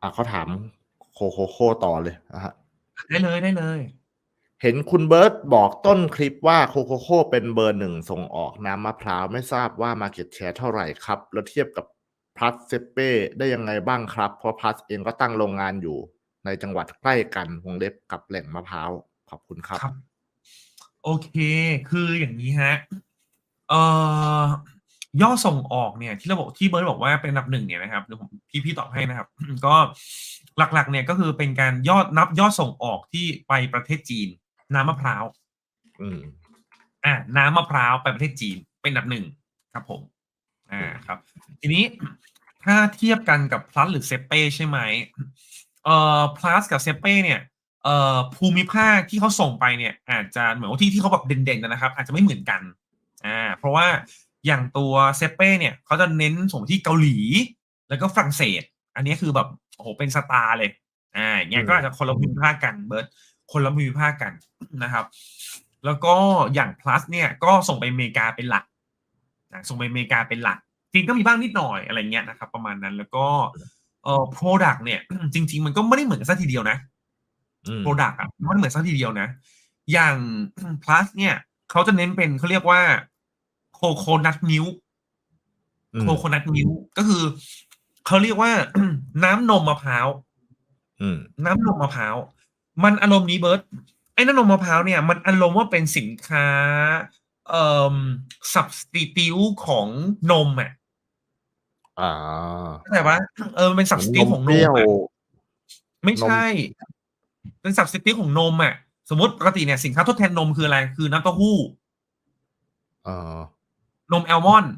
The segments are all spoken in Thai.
อะเขาถามโคโคโค่ต่อเลยนะฮะได้เลยได้เลย เห็นคุณเบิร์ตบอกต้นคลิปว่าโคโคโค่เป็นเบอร์หนึ่งส่งออกน้ำมะพร้าวไม่ทราบว่า Market Share เท่าไหร่ครับ แล้วเทียบกับพลัสเซเป้ได้ยังไงบ้างครับ เพราะพลัสเองก็ตั้งโรงงานอยู่ ในจังหวัดใกล้กันวงเล็บกับแหล่งมะพร้าวขอบคุณครับครับโอเค คืออย่างนี้ฮะ เอ่อ ยอดส่งออกเนี่ยที่เราบอกที่เบิร์ดบอกว่าเป็นอันดับหนึ่งเนี่ยนะครับเดี๋ยวผมพี่พี่ตอบให้นะครับ ก็หลักๆเนี่ยก็คือเป็นการยอดนับยอดส่งออกที่ไปประเทศจีน น้ำมะพร้าวอืมอ่าน้ำมะพร้าวไปประเทศจีนเป็นอันดับหนึ่งครับผม อ่าครับ ทีนี้ถ้าเทียบกันกับพลัสหรือเซเป้ใช่ไหมเอ่อพลัสกับเซเป้เนี่ยเอ่อภูมิภาคที่เขาส่งไปเนี่ย อาจจะเหมือนว่าที่ที่เขาแบบเด่นๆนะครับ อาจจะไม่เหมือนกันอ่าเพราะว่า อย่างตัวเซเป้เนี่ยเขาจะเน้นส่งที่เกาหลี แล้วก็ฝรั่งเศส อันนี้คือแบบโอ้โหเป็นสตาร์เลยอ่าอย่างเงี้ยก็อาจจะคนละภูมิภาคกันเบิร์ดคนละภูมิภาคกันนะครับ แล้วก็อย่าง plus เนี่ยก็ส่งไปอเมริกาเป็นหลักนะส่งไปอเมริกาเป็นหลักจริงก็มีบ้างนิดหน่อยอะไรเงี้ยนะครับ ประมาณนั้นแล้วก็เอ่อ product เนี่ย จริง ๆ มันก็ไม่ได้เหมือนกันซะทีเดียวนะอืม product อะมันเหมือนซะทีเดียวนะ อย่าง plus เนี่ยเขาจะเน้นเป็นเขาเรียกว่า coconut milk อืม coconut milk ก็คือเขาเรียกว่า น้ำนมมะพร้าวอืมน้ำนมมะพร้าวมันอารมณ์นี้เบิร์ตไอ้น้ำนมมะพร้าวเนี่ย มันอารมณ์ว่าเป็นสินค้า เอ่อ substitute ของนมอะอ่าเข้าใจปะเออมันเป็น substitute ของเปนรี้มยวอะไม่ใช่ เป็น substitute ของนมอะสมมติปกติเนี่ยสินค้าทดแทนนมคืออะไร คือน้ำเต้าหู้เออ นมแอลมอนด์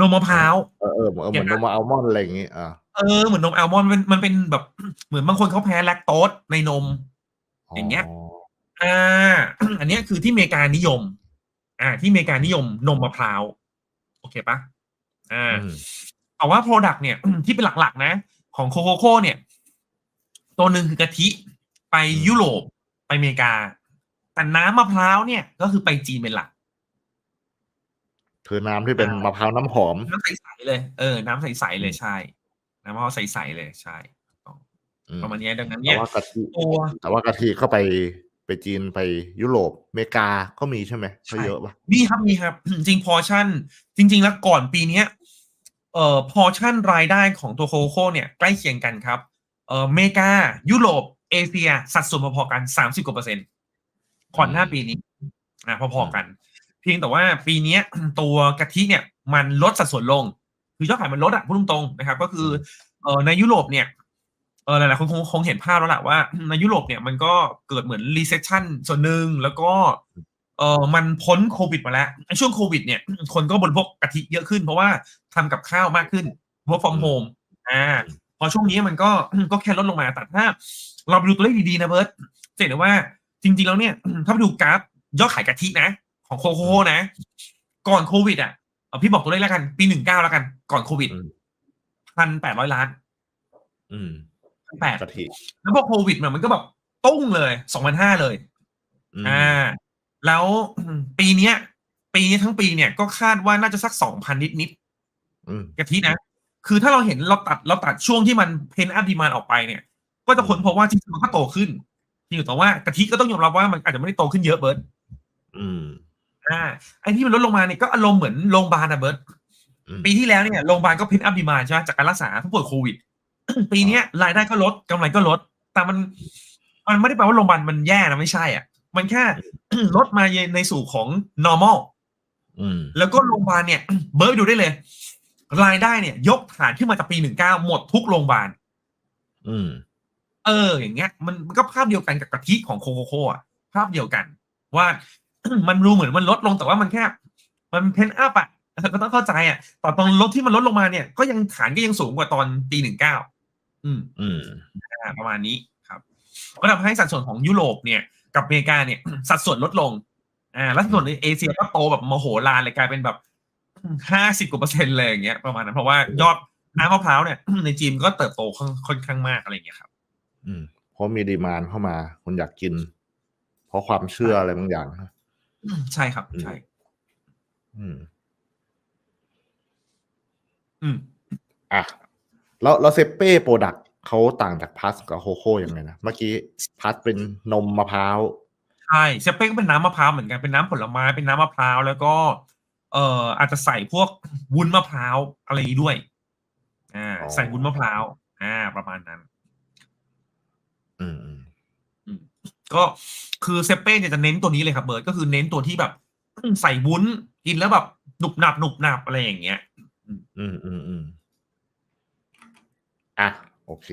นมมะพร้าวเออเออเหมือนเหมือนนมอัลมอนด์อะไรอย่างงี้อ่าเออเหมือนนมแอลมอนด์มันมันเป็นแบบเหมือนบางคนเขาแพ้แลคโตสในนม อย่างเงี้ยอ่าอันเนี้ยคือที่อเมริกานิยม อ่า ที่อเมริกานิยมนมมะพร้าวโอเคปะอ่าอืมแต่ว่า Product เนี่ยที่เป็นหลักๆ นะ ของโคโคโค่เนี่ย ตัวหนึ่งคือกะทิไปยุโรปไปอเมริกา แต่น้ำมะพร้าวเนี่ย ก็คือไปจีนเป็นหลัก คือน้ำที่เป็นอ่ามมะพร้าวน้ำหอม น้ำใสๆเลย เออ น้ำใสๆเลยใช่ น้ำมะพร้าวใสๆเลยใช่อืมประมาณเนี้ยดังนั้นแต่เนี่ยว่ากะทิตัวแต่ว่ากะทิเข้าไปไปจีนไปยุโรปอเมริกาก็มีใช่ไหมก็เยอะปะมีครับมีครับ จริงพอชั่น จริง ๆ แล้วก่อนปีเนี้ยเอ่อพอชั่นรายได้ของตัวโคโค่เนี่ย ใกล้เคียงกันครับ เอ่ออเมริกา ยุโรป เอเชีย สัดส่วนพอๆกันสามสิบกว่าเปอร์เซ็นต์ก่อนหน้าปีนี้อ่าพอๆกัน เพียงแต่ว่าปีนี้ตัวกะทิเนี่ยมันลดสัดส่วนลง คือยอดขายมันลดอะพูดตรงๆนะครับ ก็คือเออในยุโรปเนี่ยเออหลายๆคนคงคงเห็นภาพแล้วแหละว่าในยุโรปเนี่ยมันก็เกิดเหมือน recession ส่วนหนึ่งแล้วก็เออมันพ้นโควิดมาแล้วช่วงโควิดเนี่ย คนก็บริโภคกะทิเยอะขึ้น เพราะว่าทำกับข้าวมากขึ้น work from home อ่าพอช่วงนี้มันก็ก็แค่ลดลงมาแต่ถ้า เราไปดูตัวเลขดีๆนะเบิร์ตจะเห็นได้ว่าจริงๆแล้วเนี่ย ถ้าไปดูกราฟยอดขายกะทินะ ของโคโค่นะ ก่อนโควิดอะเอาพี่บอกตัวเลขแล้วกัน ปีหนึ่งเก้าแล้วกัน ก่อนโควิดอืมพันแปดร้อยล้าน อืมพันแปดกะทิแล้วพอโควิดเนี่ยมันก็แบบตุ้งเลยสองพันห้าเลยมอ่า แล้วปีเนี้ย ปีนี้ทั้งปีเนี่ยก็คาดว่าน่าจะสักสองพันนิดนิดอืมๆกะทินะ คือถ้าเราเห็นเราตัดเราตัดช่วงที่มันเพนอัพดีมานออกไปเนี่ย ก็จะค้นพบว่าจริงๆมันก็โตขึ้นจริงแต่ว่ากะทิก็ต้องยอมรับว่ามันอาจจะไม่ได้โตขึ้นเยอะเบิร์ตอืม อ่าไอ้ที่มันลดลงมาเนี่ยก็อารมณ์เหมือนโรงพยาบาลนะเบิร์ตอืมปีที่แล้วเนี่ยโรงพยาบาลก็เพนอัพดีมานใช่ไหมจากการรักษาผู้ป่วยโควิด ปีเนี้ยรายได้ก็ลดกำไรก็ลด แต่มันมันไม่ได้แปลว่าโรงพยาบาลมันแย่นะไม่ใช่อะ มันแค่ลดมาในสู่ของ normal อืมแล้วก็โรงพยาบาลเนี่ย เบิร์ดดูได้เลย รายได้เนี่ย ยกฐานขึ้นมาจากปีหนึ่งเก้าหมดทุกโรงพยาบาลอืมเออ อย่างเงี้ยมันมันก็ภาพเดียวกันกับกะทิของโคโคโค่อะภาพเดียวกัน ว่า มันรู้เหมือนมันลดลงแต่ว่ามันแค่ มันเพนอัพอะก็ต้องเข้าใจอะตอนตอนลดที่มันลดลงมาเนี่ย ก็ยังฐานก็ยังสูงกว่าตอนปีหนึ่งเก้าอืม อืมอ่าประมาณนี้ครับ ก็ทำให้สัดส่วนของยุโรปเนี่ย กับอเมริกาเนี่ย สัดส่วนลดลง อ่าแล้วสัดส่วนในเอเชียก็โตแบบมโหฬารเลยกลายเป็นแบบห้าสิบกว่าเปอร์เซ็นต์เลยอย่างเงี้ยประมาณนั้นเพราะว่ายอดน้ำมะพร้าวเนี่ย ในจีนก็เติบโตค่อนค่อนข้างมากอะไรอย่างเงี้ยครับ อืมเพราะมีดีมานเข้ามาคนอยากกิน เพราะความเชื่ออะไรบางอย่างนะ อืมใช่ครับใช่อืม อืม อะ แล้วแล้วเซเป้โปรดักเขาต่างจากพัสกับโคโค่ยังไงนะ เมื่อกี้พัสเป็นนมมะพร้าว ใช่เซเป้ก็เป็นน้ำมะพร้าวเหมือนกันเป็นน้ำผลไม้เป็นน้ำมะพร้าวแล้วก็ เอ่ออาจจะใส่พวก วุ้นมะพร้าวอะไรอย่างนี้ด้วย อ่า อ๋อ ใส่วุ้นมะพร้าว อ่า ประมาณนั้น อืมอืม อืม ก็คือเซเป้เนี่ยจะเน้นตัวนี้เลยครับเบิร์ดก็คือเน้นตัวที่แบบใส่วุ้นกินแล้วแบบหนุบหนับหนุบหนับอะไรอย่างเงี้ย อืมอืมอืมอะโอเค